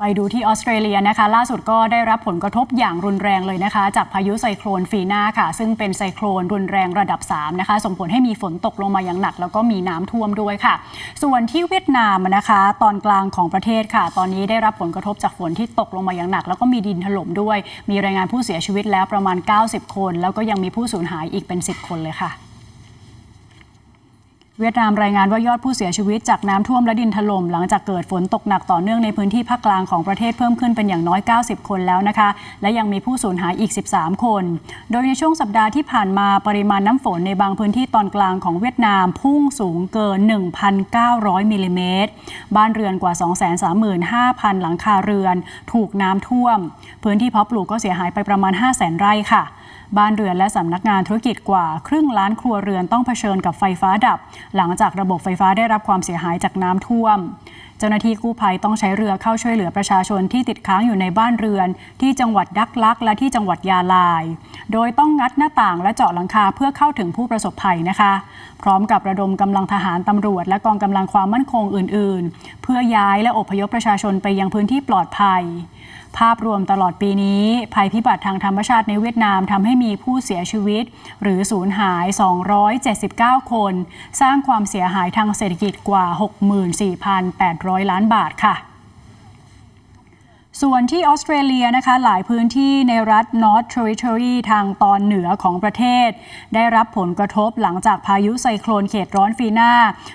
ไปดูที่ออสเตรเลียนะคะ ล่าสุดก็ได้รับผลกระทบอย่างรุนแรงเลยนะคะ จากพายุไซโคลนฟีนาค่ะ ซึ่งเป็นไซโคลนรุนแรงระดับ 3 นะคะ ส่งผลให้มีฝนตกลงมาอย่างหนัก แล้วก็มีน้ำท่วมด้วยค่ะ ส่วนที่เวียดนามนะคะ ตอนกลางของประเทศค่ะ ตอนนี้ได้รับผลกระทบจากฝนที่ตกลงมาอย่างหนัก แล้วก็มีดินถล่มด้วย มีรายงานผู้เสียชีวิตแล้วประมาณ 90 คน แล้วก็ยังมีผู้สูญหายอีกเป็น 10 คนเลยค่ะ เวียดนามรายงานว่ายอดผู้เสียชีวิตจากน้ำท่วมและดินถล่มหลังจากเกิดฝนตกหนักต่อเนื่องในพื้นที่ภาคกลางของประเทศเพิ่มขึ้นเป็นอย่างน้อย 90 คนแล้วนะคะ และยังมีผู้สูญหายอีก 13 คน โดยในช่วงสัปดาห์ที่ผ่านมาปริมาณน้ำฝนในบางพื้นที่ตอนกลางของเวียดนามพุ่งสูงเกิน 1,900มิลลิเมตรบ้านเรือนกว่า 235,000 หลังคาเรือน ถูกน้ำท่วม พื้นที่เพาะปลูกก็เสียหายไปประมาณ 5 0 0 0 0 ไร่ค่ะ บ้านเรือนและสำนักงานธุรกิจกว่า ครึ่งล้านครัวเรือนต้องเผชิญกับไฟฟ้าดับ หลังจากระบบไฟฟ้าได้รับความเสียหายจากน้ำท่วม เจ้าหน้าที่กู้ภัยต้องใช้เรือเข้าช่วยเหลือประชาชนที่ติดค้างอยู่ในบ้านเรือน ที่จังหวัดดักลัก และที่จังหวัดยาลาย โดยต้องงัดหน้าต่างและเจาะหลังคาเพื่อเข้าถึงผู้ประสบภัยนะคะ พร้อมกับระดมกำลังทหารตำรวจ และกองกำลังความมั่นคงอื่น ๆ เพื่อย้ายและอพยพประชาชนไปยังพื้นที่ปลอดภัย ภาพรวมตลอดปีนี้ ภัยพิบัติทางธรรมชาติในเวียดนามทำให้มีผู้เสียชีวิต หรือสูญหาย 279 คน สร้างความเสียหายทางเศรษฐกิจกว่า 64,800 ล้านบาทค่ะ ส่วนที่ออสเตรเลียนะคะหลายพื้นที่ในรัฐ North Territory ทางตอนเหนือของประเทศ ได้รับผลกระทบหลังจากพายุไซโคลนเขตร้อนฟีนา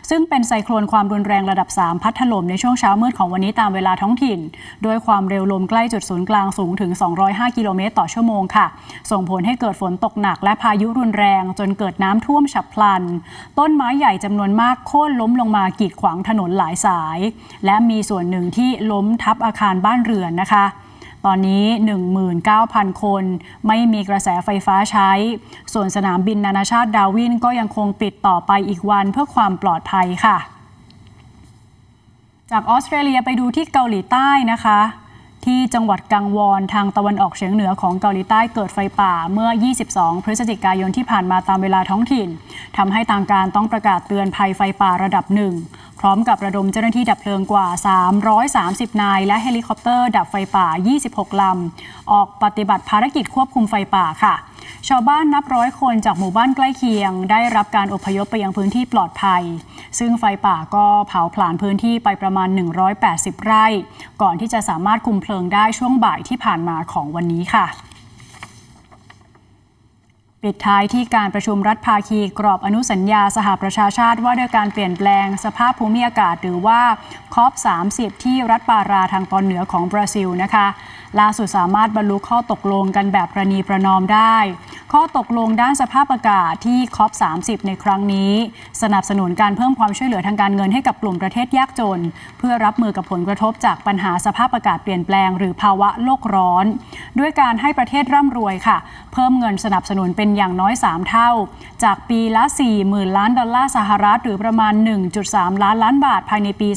ซึ่งเป็นไซโคลนความรุนแรงระดับ 3 พัดถล่มในช่วงเช้ามืดของวันนี้ตามเวลาท้องถิ่น โดยความเร็วลมใกล้จุดศูนย์กลางสูงถึง 205 กิโลเมตรต่อชั่วโมงค่ะ ส่งผลให้เกิดฝนตกหนักและพายุรุนแรงจนเกิดน้ำท่วมฉับพลัน ต้นไม้ใหญ่จำนวนมากโค่นล้มลงมากีดขวางถนนหลายสาย และมีส่วนหนึ่งที่ล้มทับอาคารบ้านเรือนนะคะ ตอนนี้ 19,000 คนไม่มีกระแสไฟฟ้าใช้ ส่วนสนามบินนานาชาติดาวินก็ยังคงปิดต่อไปอีกวันเพื่อความปลอดภัยค่ะ จากออสเตรเลียไปดูที่เกาหลีใต้นะคะ ที่จังหวัดกังวอนทางตะวันออกเฉียงเหนือของเกาหลีใต้เกิดไฟป่าเมื่อ 22 พฤศจิกายนที่ผ่านมาตามเวลาท้องถิ่นทำให้ทางการต้องประกาศเตือนภัยไฟป่าระดับหนึ่ง พร้อมกับระดมเจ้าหน้าที่ดับเพลิงกว่า 330 นาย และเฮลิคอปเตอร์ดับไฟป่า 26 ลำ ออกปฏิบัติภารกิจควบคุมไฟป่าค่ะ ชาวบ้านนับร้อยคนจากหมู่บ้านใกล้เคียง ได้รับการอพยพไปยังพื้นที่ปลอดภัย ซึ่งไฟป่าก็เผาผลาญพื้นที่ไปประมาณ 180 ไร่ ก่อนที่จะสามารถคุมเพลิงได้ช่วงบ่ายที่ผ่านมาของวันนี้ค่ะ ปิดท้ายที่การประชุมรัฐภาคีกรอบอนุสัญญาสหประชาชาติว่าด้วยการเปลี่ยนแปลงสภาพภูมิอากาศหรือว่าคอป30 ที่รัฐปาราทางตอนเหนือของบราซิลนะคะ ล่าสุดสามารถบรรลุข้อตกลงกันแบบประนีประนอมได้ ข้อตกลงด้านสภาพอากาศที่คอป30 ในครั้งนี้ สนับสนุนการเพิ่มความช่วยเหลือทางการเงินให้กับกลุ่มประเทศยากจน เพื่อรับมือกับผลกระทบจากปัญหาสภาพอากาศเปลี่ยนแปลง หรือภาวะโลกร้อน ด้วยการให้ประเทศร่ำรวยค่ะ เพิ่มเงินสนับสนุนเป็นอย่างน้อย 3 เท่า จากปีละ 40,000 ล้านดอลลาร์สหรัฐ หรือประมาณ 1.3 ล้านล้านบาทภายในปี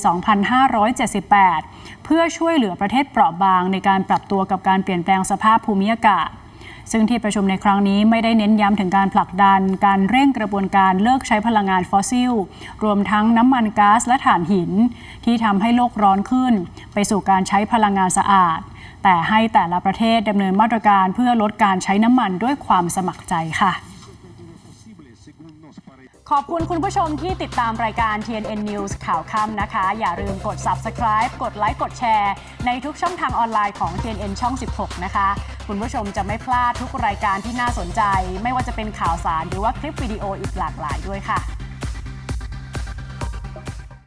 2578 เพื่อช่วยเหลือประเทศเปราะบางในการปรับตัวกับการเปลี่ยนแปลงสภาพภูมิอากาศซึ่งที่ประชุมในครั้งนี้ไม่ได้เน้นย้ำถึงการผลักดัน การเร่งกระบวนการเลิกใช้พลังงานฟอสซิล รวมทั้งน้ำมันก๊าซและถ่านหิน ที่ทำให้โลกร้อนขึ้น ไปสู่การใช้พลังงานสะอาด แต่ให้แต่ละประเทศดำเนินมาตรการเพื่อลดการใช้น้ำมันด้วยความสมัครใจค่ะ ขอบคุณคุณผู้ชมที่ติดตามรายการ TNN News ข่าวค่ำนะคะ อย่าลืมกด subscribe กดไลค์กดแชร์ ในทุกช่องทางออนไลน์ของ TNN ช่อง 16 นะคะ คุณผู้ชมจะไม่พลาดทุกรายการที่น่าสนใจ ไม่ว่าจะเป็นข่าวสารหรือว่าคลิปวิดีโออีกหลากหลายด้วยค่ะ